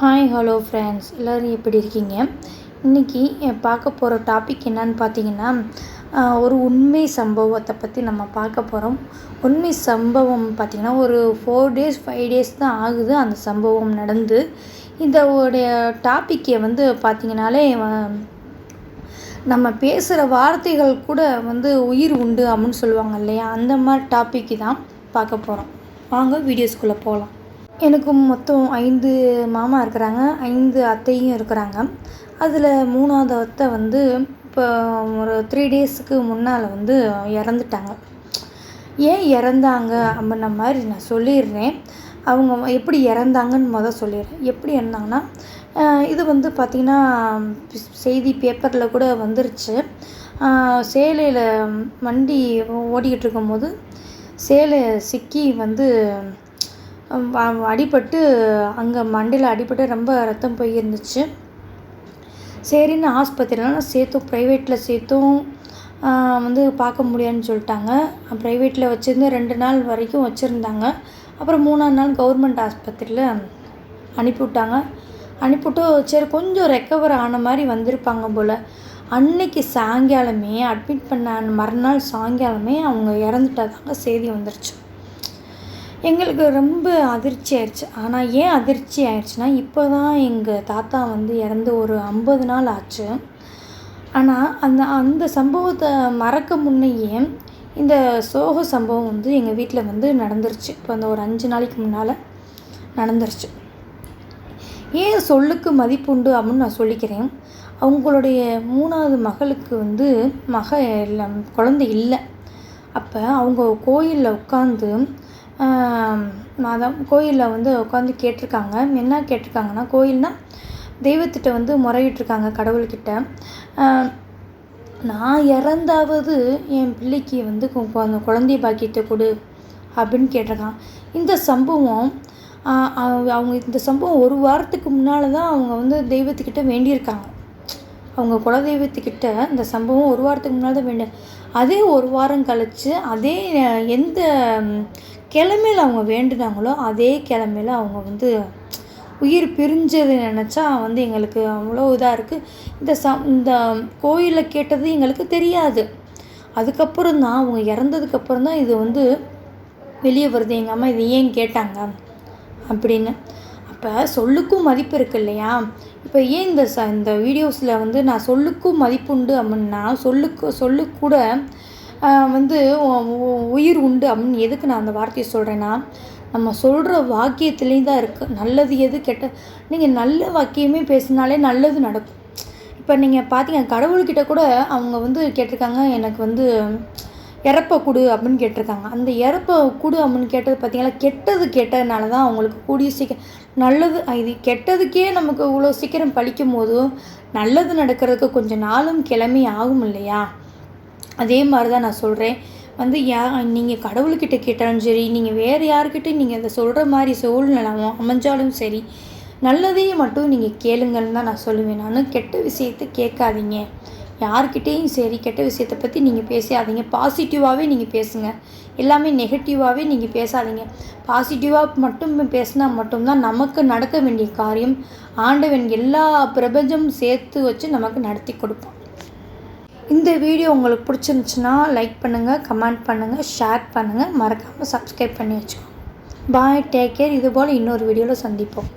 Hi hello friends எல்லோரும் எப்படி இருக்கீங்க? இன்றைக்கி பார்க்க போகிற டாபிக் என்னன்னு பார்த்தீங்கன்னா ஒரு உண்மை சம்பவத்தை பற்றி நம்ம பார்க்க போகிறோம் உண்மை சம்பவம் பார்த்திங்கன்னா ஒரு ஃபோர் டேஸ் ஃபைவ் டேஸ் தான் ஆகுது அந்த சம்பவம் நடந்து. இதோடைய டாப்பிக்கை வந்து பார்த்திங்கனாலே நம்ம பேசுகிற வார்த்தைகள் கூட வந்து உயிர் உண்டு அப்படின்னு சொல்லுவாங்க இல்லையா? அந்த மாதிரி டாப்பிக்கு தான் பார்க்க போகிறோம் வாங்க வீடியோஸ்குள்ளே போகலாம் எனக்கு மொத்தம் ஐந்து மாமா இருக்கிறாங்க ஐந்து அத்தையும் இருக்கிறாங்க. அதில் மூணாவது அத்தை வந்து இப்போ ஒரு த்ரீ டேஸுக்கு முன்னால் வந்து இறந்துட்டாங்க. ஏன் இறந்தாங்க அப்படின்ன மாதிரி நான் சொல்லிடுறேன். அவங்க எப்படி இறந்தாங்கன்னு மொதல் சொல்லிடுறேன். எப்படி இறந்தாங்கன்னா இது வந்து பார்த்திங்கன்னா செய்தி பேப்பரில் கூட வந்துருச்சு. சேலையில் வண்டி ஓடிக்கிட்டு இருக்கும்போது சேலை சிக்கி வந்து அடிபட்டு அங்கே மண்டையில் அடிபட்டு ரொம்ப ரத்தம் போயிருந்துச்சு. சரின்னு ஆஸ்பத்திரிலாம் சேர்த்தும் ப்ரைவேட்டில் சேர்த்தும். வந்து பார்க்க முடியாதுன்னு சொல்லிட்டாங்க. ப்ரைவேட்டில் வச்சுருந்து ரெண்டு நாள் வரைக்கும் வச்சுருந்தாங்க. அப்புறம் மூணாவது நாள் கவர்மெண்ட் ஆஸ்பத்திரியில் அனுப்பிவிட்டாங்க. அனுப்பிவிட்டு சரி கொஞ்சம் ரெக்கவர் ஆன மாதிரி வந்திருப்பாங்க போல். அன்னைக்கு சாயங்காலமே அட்மிட் பண்ண மறுநாள் சாயங்காலமே அவங்க இறந்துட்டதாங்க செய்தி வந்துருச்சு. எங்களுக்கு ரொம்ப அதிர்ச்சி ஆயிடுச்சு. ஆனால் ஏன் அதிர்ச்சி ஆயிடுச்சுன்னா இப்போ தான் எங்கள் தாத்தா வந்து இறந்து ஒரு ஐம்பது நாள் ஆச்சு. ஆனால் அந்த அந்த சம்பவத்தை மறக்க முன்னையே இந்த சோக சம்பவம் வந்து எங்கள் வீட்டில் வந்து நடந்துருச்சு. இப்போ அந்த ஒரு அஞ்சு நாளைக்கு முன்னால் நடந்துருச்சு. ஏன் சொல்லுக்கு மதிப்புண்டு அப்படின்னு நான் சொல்லிக்கிறேன். அவங்களுடைய மூணாவது மகளுக்கு வந்து மக இல்லை குழந்தை இல்லை. அப்போ அவங்க கோயிலில் உட்காந்து மதம் கோயிலில் வந்து உட்காந்து கேட்டிருக்காங்க. என்ன கேட்டிருக்காங்கன்னா கோயில்னால் தெய்வத்திட்ட வந்து முறையிட்டிருக்காங்க கடவுள்கிட்ட. நான் இறந்தாவது என் பிள்ளைக்கு வந்து அந்த குழந்தைய பாக்கியத்தை கொடு அப்படின்னு கேட்டிருக்கான். இந்த சம்பவம் அவங்க இந்த சம்பவம் ஒரு வாரத்துக்கு முன்னால் தான் அவங்க வந்து தெய்வத்துக்கிட்ட வேண்டியிருக்காங்க. அவங்க குலதெய்வத்துக்கிட்ட இந்த சம்பவம் ஒரு வாரத்துக்கு முன்னால் தான் வேண்டிய அதே ஒரு வாரம் கழித்து அதே எந்த கிழமையில் அவங்க வேண்டுனாங்களோ அதே கிழமையில் அவங்க வந்து உயிர் பிரிஞ்சது நினச்சா வந்து எங்களுக்கு அவ்வளோ இதாக இருக்குது இந்த ச இந்த கோயிலில் கேட்டது எங்களுக்கு தெரியாது. அதுக்கப்புறம் தான் அவங்க இறந்ததுக்கப்புறம் தான் இது வந்து வெளியே வருது. எங்கள் அம்மா இது ஏன் கேட்டாங்க? அப்படின்னு. அப்போ சொல்லுக்கும் மதிப்பு இருக்கு இல்லையா? இப்போ ஏன் இந்த ச இந்த வீடியோஸில் வந்து நான் சொல்லுக்கும் மதிப்புண்டு அப்படின்னா சொல்லுக்கு சொல்லுக்கூட வந்து உயிர் உண்டு அப்படின்னு எதுக்கு நான் அந்த வார்த்தையை சொல்கிறேன்னா நம்ம சொல்கிற வாக்கியத்துலேயும் தான் இருக்குது நல்லது எது கெட்ட நீங்கள் நல்ல வாக்கியமே பேசினாலே நல்லது நடக்கும். இப்போ நீங்கள் பார்த்தீங்க கடவுள்கிட்ட கூட அவங்க வந்து கேட்டிருக்காங்க எனக்கு வந்து இறப்பை கொடு அப்படின்னு கேட்டிருக்காங்க. அந்த இறப்பை கொடு அப்படின்னு கேட்டது பார்த்தீங்களா கெட்டது கேட்டதுனால தான் அவங்களுக்கு கூடிய சீக்கிரம் நல்லது இது கெட்டதுக்கே நமக்கு இவ்வளோ சீக்கிரம் பழிக்கும் போதும் நல்லது நடக்கிறதுக்கு கொஞ்சம் நாளும் கிளம்பி ஆகும் இல்லையா? அதே மாதிரி தான் நான் சொல்கிறேன் வந்து யா நீங்கள் கடவுள்கிட்ட கேட்டாலும் சரி நீங்கள் வேறு யாருக்கிட்ட நீங்கள் அதை சொல்கிற மாதிரி சூழ்நிலை அமைஞ்சாலும் சரி நல்லதையே மட்டும் நீங்கள் கேளுங்கன்னு தான் நான் சொல்லுவேன். நான் கெட்ட விஷயத்தை கேட்காதீங்க. யார்கிட்டேயும் சரி கெட்ட விஷயத்தை பற்றி நீங்கள் பேசாதீங்க. பாசிட்டிவாகவே நீங்கள் பேசுங்க. எல்லாமே நெகட்டிவாகவே நீங்கள் பேசாதீங்க. பாசிட்டிவாக மட்டும் பேசினா மட்டும்தான் நமக்கு நடக்க வேண்டிய காரியம். ஆண்டவன் எல்லா பிரபஞ்சமும் சேர்த்து வச்சு நமக்கு நடத்தி கொடுப்பான். இந்த வீடியோ உங்களுக்கு பிடிச்சிருந்துச்சுன்னா லைக் பண்ணுங்கள் கமெண்ட் பண்ணுங்கள் ஷேர் பண்ணுங்கள் மறக்காமல் சப்ஸ்கிரைப் பண்ணி வச்சுக்கோங்க. பாய் டேக் கேர் இதுபோல் இன்னொரு வீடியோவில் சந்திப்போம்.